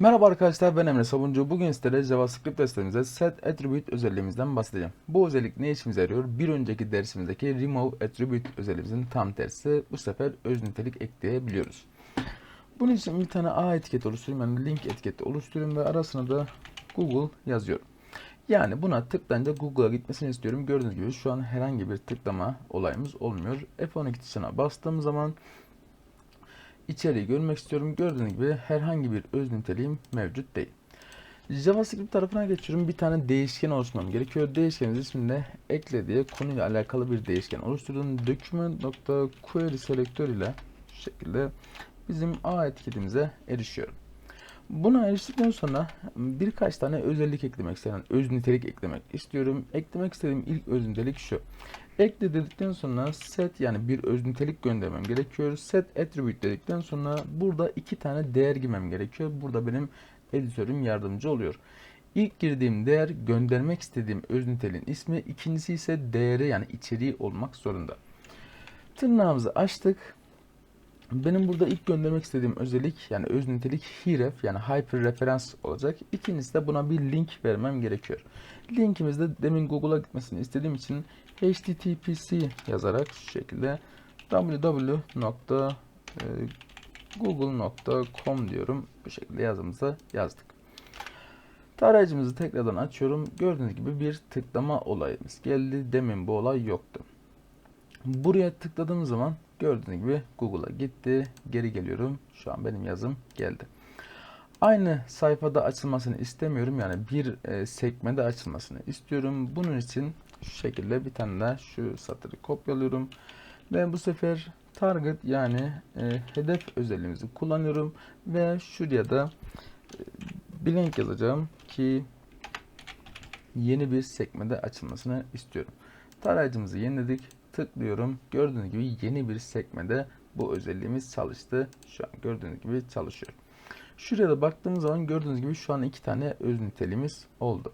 Merhaba arkadaşlar ben Emre Sabuncu. Bugün sizlere JavaScript derslerimizde set attribute özelliğimizden bahsedeceğim. Bu özellik ne işimize yarıyor? Bir önceki dersimizdeki remove attribute özelliğimizin tam tersi. Bu sefer öz nitelik ekleyebiliyoruz. Bunun için bir tane A etiketi oluşturuyorum. Yani link etiketi oluşturuyorum ve arasına da Google yazıyorum. Yani buna tıklayınca Google'a gitmesini istiyorum. Gördüğünüz gibi şu an herhangi bir tıklama olayımız olmuyor. F12 tuşuna bastığım zaman içeriği görmek istiyorum. Gördüğünüz gibi herhangi bir öz niteliğim mevcut değil. JavaScript tarafına geçiyorum. Bir tane değişken oluşturmam gerekiyor. Değişkenin isminde ekle diye konuyla alakalı bir değişken oluşturdum. Document.query selektör ile şu şekilde bizim A etiketimize erişiyorum. Buna eriştikten sonra birkaç tane özellik eklemek istedim. Öz nitelik eklemek istiyorum. Eklemek istediğim ilk öz nitelik şu. Ekle dedikten sonra set yani bir öz nitelik göndermem gerekiyor. Set attribute dedikten sonra burada iki tane değer girmem gerekiyor. Burada benim editörüm yardımcı oluyor. İlk girdiğim değer göndermek istediğim öz niteliğin ismi. ikincisi ise değeri yani içeriği olmak zorunda. Tırnağımızı açtık. Benim burada ilk göndermek istediğim özellik yani öz nitelik href yani hyper referans olacak. İkincisi de buna bir link vermem gerekiyor. Linkimizde demin Google'a gitmesini istediğim için httpc yazarak şu şekilde www.google.com diyorum. Bu şekilde yazımızı yazdık. Tarayıcımızı tekrardan açıyorum. Gördüğünüz gibi bir tıklama olayımız geldi. Demin bu olay yoktu. Buraya tıkladığım zaman gördüğünüz gibi Google'a gitti. Geri geliyorum. Şu an benim yazım geldi. Aynı sayfada açılmasını istemiyorum. Yani bir e, sekmede açılmasını istiyorum. Bunun için şu şekilde bir tane daha şu satırı kopyalıyorum. Ve bu sefer target yani e, hedef özelliğimizi kullanıyorum. Ve şuraya da e, blank yazacağım ki yeni bir sekmede açılmasını istiyorum. Tarayıcımızı yeniledik. Tıklıyorum. Gördüğünüz gibi yeni bir sekmede bu özelliğimiz çalıştı. Şu an gördüğünüz gibi çalışıyor. Şuraya da baktığımız zaman gördüğünüz gibi şu an iki tane öz niteliğimiz oldu.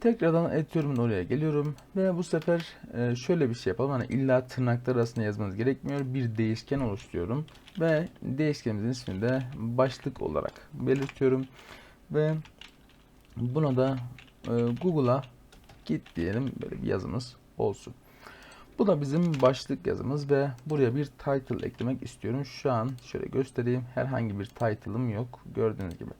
Tekrardan editörümün oraya geliyorum ve bu sefer e, şöyle bir şey yapalım. Hani illa tırnaklar arasında yazmanız gerekmiyor. Bir değişken oluşturuyorum ve değişkenimizin ismini de başlık olarak belirtiyorum ve buna da e, Google'a git diyelim böyle bir yazımız olsun. Bu da bizim başlık yazımız ve buraya bir title eklemek istiyorum. Şu an şöyle göstereyim. Herhangi bir title'ım yok. Gördüğünüz gibi.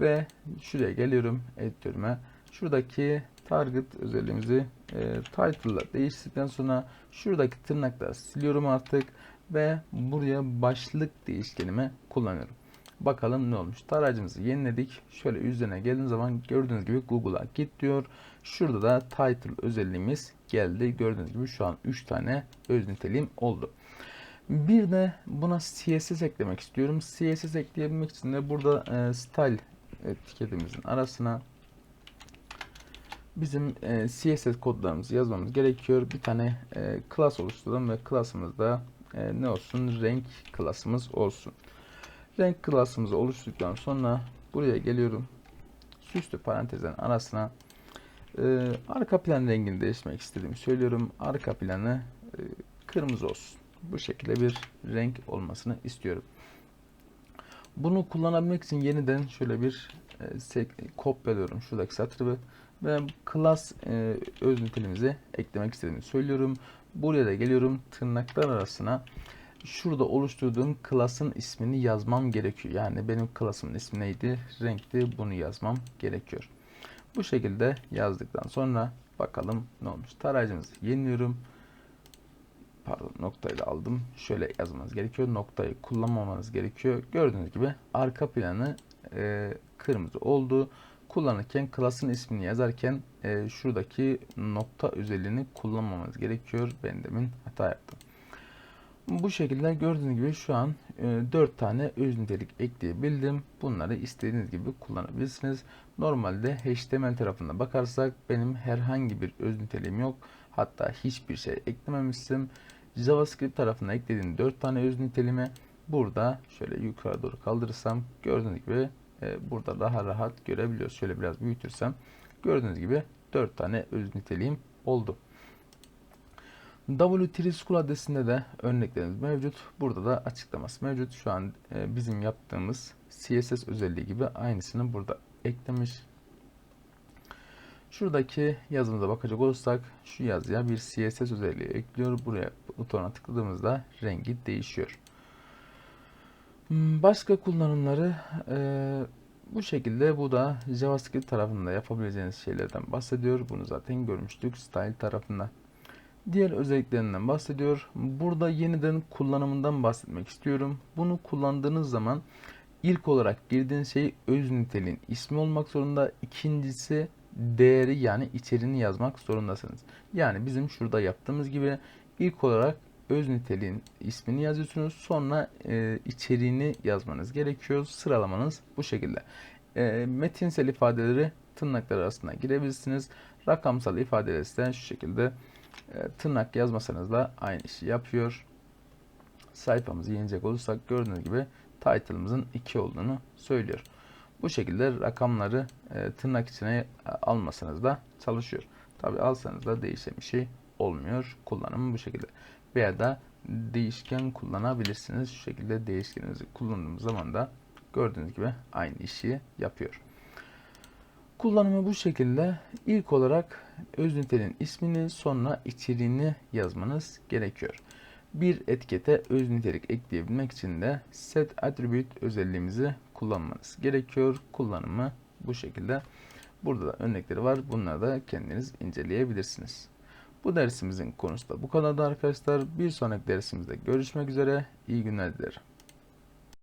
Ve şuraya geliyorum editörüme. Şuradaki target özelliğimizi e, title'la değiştirdikten sonra şuradaki tırnakları siliyorum artık ve buraya başlık değişkenime kullanıyorum. Bakalım ne olmuş. Tarayıcımızı yeniledik. Şöyle üzerine geldiğim zaman gördüğünüz gibi Google'a git diyor. Şurada da title özelliğimiz geldi. Gördüğünüz gibi şu an 3 tane öz niteliğim oldu. Bir de buna CSS eklemek istiyorum. CSS ekleyebilmek için de burada e, style etiketimizin arasına bizim e, CSS kodlarımızı yazmamız gerekiyor. Bir tane e, class oluşturalım ve class'ımızda e, ne olsun? Renk class'ımız olsun. Renk klasımızı oluşturduktan sonra buraya geliyorum. Süslü parantezlerin arasına e, arka plan rengini değiştirmek istediğimi söylüyorum. Arka planı e, kırmızı olsun. Bu şekilde bir renk olmasını istiyorum. Bunu kullanabilmek için yeniden şöyle bir e, kopyalıyorum şuradaki satırı ve class e, öz niteliğimizi eklemek istediğimi söylüyorum. Buraya da geliyorum tırnaklar arasına şurada oluşturduğum klasın ismini yazmam gerekiyor. Yani benim klasımın ismi neydi? Renkti. Bunu yazmam gerekiyor. Bu şekilde yazdıktan sonra bakalım ne olmuş. Tarayıcımızı yeniliyorum. Pardon noktayı da aldım. Şöyle yazmanız gerekiyor. Noktayı kullanmamanız gerekiyor. Gördüğünüz gibi arka planı e, kırmızı oldu. Kullanırken klasın ismini yazarken e, şuradaki nokta özelliğini kullanmamanız gerekiyor. Ben demin hata yaptım. Bu şekilde gördüğünüz gibi şu an e, 4 tane öz nitelik ekleyebildim. Bunları istediğiniz gibi kullanabilirsiniz. Normalde HTML tarafına bakarsak benim herhangi bir öz niteliğim yok. Hatta hiçbir şey eklememiştim. JavaScript tarafına eklediğim 4 tane öz niteliğimi burada şöyle yukarı doğru kaldırırsam gördüğünüz gibi e, burada daha rahat görebiliyoruz. Şöyle biraz büyütürsem gördüğünüz gibi 4 tane öz niteliğim oldu. W3 School adresinde de örneklerimiz mevcut. Burada da açıklaması mevcut. Şu an e, bizim yaptığımız CSS özelliği gibi aynısını burada eklemiş. Şuradaki yazımıza bakacak olursak şu yazıya bir CSS özelliği ekliyor. Buraya butona tıkladığımızda rengi değişiyor. Hmm, Başka kullanımları e, bu şekilde bu da JavaScript tarafında yapabileceğiniz şeylerden bahsediyor. Bunu zaten görmüştük style tarafında. Diğer özelliklerinden bahsediyor. Burada yeniden kullanımından bahsetmek istiyorum. Bunu kullandığınız zaman ilk olarak girdiğiniz şey öz niteliğin ismi olmak zorunda. İkincisi değeri yani içeriğini yazmak zorundasınız. Yani bizim şurada yaptığımız gibi ilk olarak öz niteliğin ismini yazıyorsunuz. Sonra e, içeriğini yazmanız gerekiyor. Sıralamanız bu şekilde. E, metinsel ifadeleri tırnaklar arasına girebilirsiniz. Rakamsal ifadeleri ise şu şekilde e, tırnak yazmasanız da aynı işi yapıyor. Sayfamızı yenecek olursak gördüğünüz gibi title'ımızın 2 olduğunu söylüyor. Bu şekilde rakamları e, tırnak içine e, almasanız da çalışıyor. Tabi alsanız da değişen bir şey olmuyor. Kullanımı bu şekilde. Veya da değişken kullanabilirsiniz. Şu şekilde değişkeninizi kullandığımız zaman da gördüğünüz gibi aynı işi yapıyor. Kullanımı bu şekilde. İlk olarak öz niteliğin ismini sonra içeriğini yazmanız gerekiyor. Bir etikete öz nitelik ekleyebilmek için de set attribute özelliğimizi kullanmanız gerekiyor. Kullanımı bu şekilde. Burada da örnekleri var. Bunları da kendiniz inceleyebilirsiniz. Bu dersimizin konusu da bu kadardı arkadaşlar. Bir sonraki dersimizde görüşmek üzere. İyi günler dilerim.